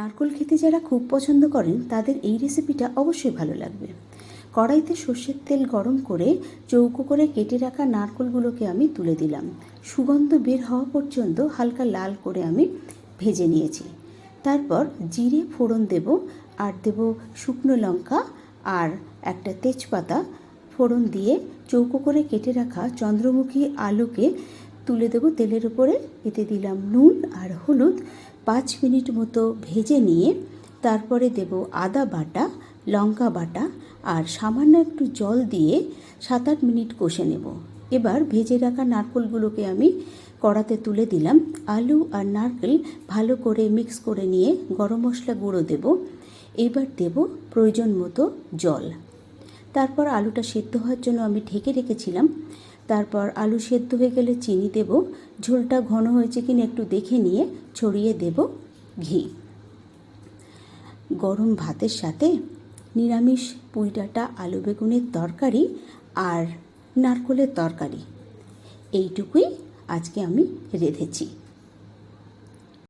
নারকোল খেতে যারা খুব পছন্দ করেন, তাদের এই রেসিপিটা অবশ্যই ভালো লাগবে। কড়াইতে সর্ষের তেল গরম করে চৌকো করে কেটে রাখা নারকোলগুলোকে আমি তুলে দিলাম। সুগন্ধ বের হওয়া পর্যন্ত হালকা লাল করে আমি ভেজে নিয়েছি। তারপর জিরে ফোড়ন দেব, আর দেব শুকনো লঙ্কা আর একটা তেজপাতা। ফোড়ন দিয়ে চৌকো করে কেটে রাখা চন্দ্রমুখী আলুকে তুলে দেবো তেলের উপরে। এতে দিলাম নুন আর হলুদ। পাঁচ মিনিট মতো ভেজে নিয়ে তারপরে দেব আদা বাটা, লঙ্কা বাটা আর সামান্য একটু জল দিয়ে সাত আট মিনিট কষে নেব। এবার ভেজে রাখা নারকোলগুলোকে আমি কড়াতে তুলে দিলাম। আলু আর নারকেল ভালো করে মিক্স করে নিয়ে গরম মশলা গুঁড়ো দেব। এবার দেব প্রয়োজন মতো জল। তারপর আলুটা সেদ্ধ হওয়ার জন্য আমি ঢেকে রেখেছিলাম। তারপর আলু সেদ্ধ হয়ে গেলে চিনি দেব। ঝোলটা ঘন হয়েছে কিনা একটু দেখে নিয়ে ছড়িয়ে দেব ঘি। গরম ভাতের সাথে নিরামিষ পুঁইডাঁটা আলু বেগুনের তরকারি আর নারকলের তরকারি। এইটুকুই আজকে আমি রেঁধেছি।